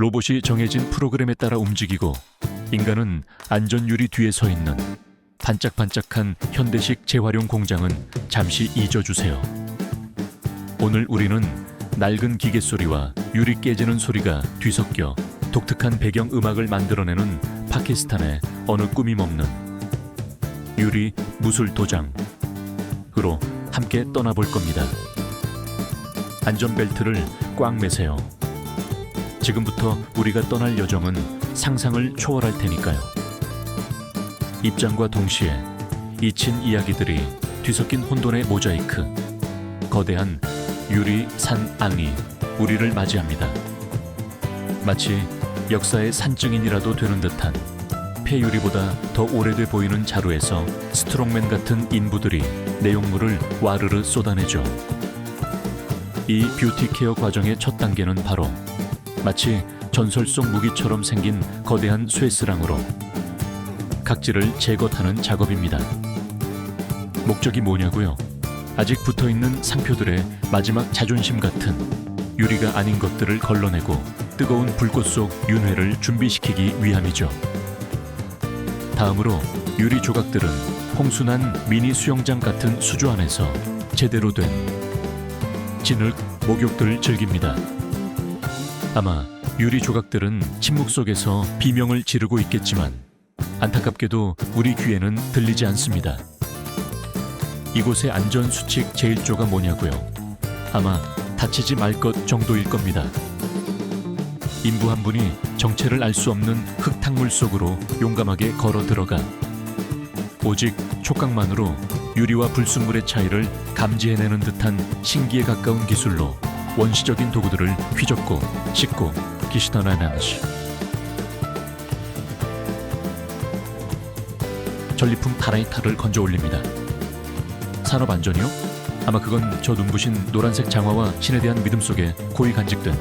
로봇이 정해진 프로그램에 따라 움직이고 인간은 안전유리 뒤에 서 있는 반짝반짝한 현대식 재활용 공장은 잠시 잊어주세요. 오늘 우리는 낡은 기계 소리와 유리 깨지는 소리가 뒤섞여 독특한 배경 음악을 만들어내는 파키스탄의 어느 꾸밈 없는 유리 무술 도장으로 함께 떠나볼 겁니다. 안전벨트를 꽉 매세요. 지금부터 우리가 떠날 여정은 상상을 초월할 테니까요. 입장과 동시에 잊힌 이야기들이 뒤섞인 혼돈의 모자이크. 거대한 유리 산 앙이 우리를 맞이합니다. 마치 역사의 산증인이라도 되는 듯한 폐유리보다 더 오래돼 보이는 자루에서 스트롱맨 같은 인부들이 내용물을 와르르 쏟아내죠. 이 뷰티 케어 과정의 첫 단계는 바로 마치 전설 속 무기처럼 생긴 거대한 쇠스랑으로 각질을 제거하는 작업입니다. 목적이 뭐냐고요? 아직 붙어 있는 상표들의 마지막 자존심 같은 유리가 아닌 것들을 걸러내고 뜨거운 불꽃 속 윤회를 준비시키기 위함이죠. 다음으로 유리 조각들은 홍순한 미니 수영장 같은 수조 안에서 제대로 된 진흙 목욕들을 즐깁니다. 아마 유리 조각들은 침묵 속에서 비명을 지르고 있겠지만 안타깝게도 우리 귀에는 들리지 않습니다. 이곳의 안전 수칙 제일조가 뭐냐고요? 아마 다치지 말 것 정도일 겁니다. 인부 한 분이 정체를 알 수 없는 흙탕물 속으로 용감하게 걸어 들어가 오직 촉각만으로 유리와 불순물의 차이를 감지해내는 듯한 신기에 가까운 기술로 원시적인 도구들을 휘젓고 씻고 기시터나나시 전리품 타라이타를 건져 올립니다. 산업 안전이요? 아마 그건 저 눈부신 노란색 장화와 신에 대한 믿음 속에 고이 간직된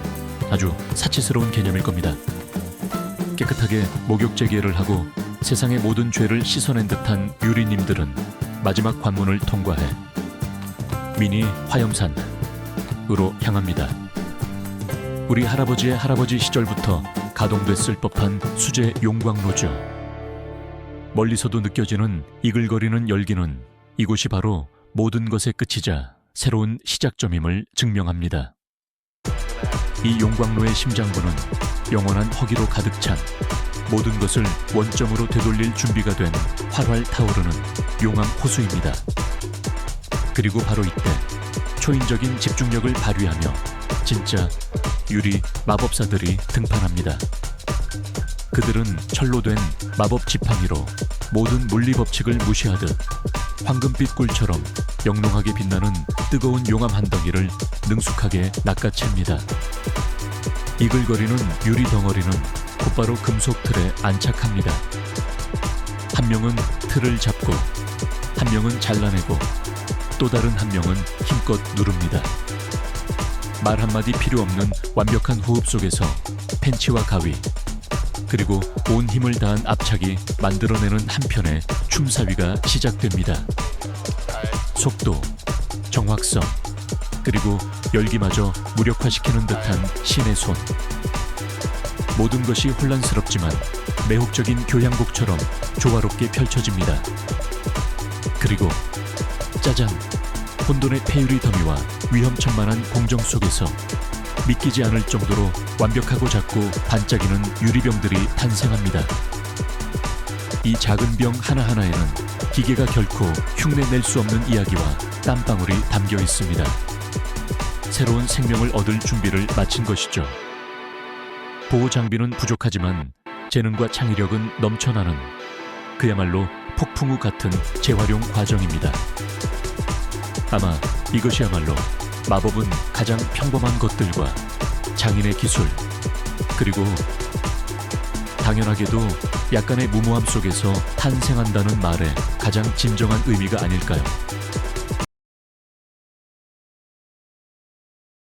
아주 사치스러운 개념일 겁니다. 깨끗하게 목욕 재개를 하고 세상의 모든 죄를 씻어낸 듯한 유리님들은 마지막 관문을 통과해 미니 화염산 으로 향합니다. 우리 할아버지의 할아버지 시절부터 가동됐을 법한 수제 용광로죠. 멀리서도 느껴지는 이글거리는 열기는 이곳이 바로 모든 것의 끝이자 새로운 시작점임을 증명합니다. 이 용광로의 심장부는 영원한 허기로 가득 찬 모든 것을 원점으로 되돌릴 준비가 된 활활 타오르는 용암 호수입니다. 그리고 바로 이때 초인적인 집중력을 발휘하며 진짜 유리 마법사들이 등판합니다. 그들은 철로 된 마법 지팡이로 모든 물리 법칙을 무시하듯 황금빛 꿀처럼 영롱하게 빛나는 뜨거운 용암 한 덩이를 능숙하게 낚아챕니다. 이글거리는 유리 덩어리는 곧바로 금속 틀에 안착합니다. 한 명은 틀을 잡고 한 명은 잘라내고 또 다른 한 명은 힘껏 누릅니다. 말 한마디 필요 없는 완벽한 호흡 속에서 펜치와 가위 그리고 온 힘을 다한 압착이 만들어내는 한편의 춤사위가 시작됩니다. 속도, 정확성, 그리고 열기마저 무력화시키는 듯한 신의 손. 모든 것이 혼란스럽지만 매혹적인 교향곡처럼 조화롭게 펼쳐집니다. 그리고 짜잔! 혼돈의 페유리 더미와 위험천만한 공정 속에서 믿기지 않을 정도로 완벽하고 작고 반짝이는 유리병들이 탄생합니다. 이 작은 병 하나하나에는 기계가 결코 흉내낼 수 없는 이야기와 땀방울이 담겨 있습니다. 새로운 생명을 얻을 준비를 마친 것이죠. 보호 장비는 부족하지만 재능과 창의력은 넘쳐나는 그야말로 폭풍우 같은 재활용 과정입니다. 아마 이것이야말로 마법은 가장 평범한 것들과 장인의 기술 그리고 당연하게도 약간의 무모함 속에서 탄생한다는 말에 가장 진정한 의미가 아닐까요?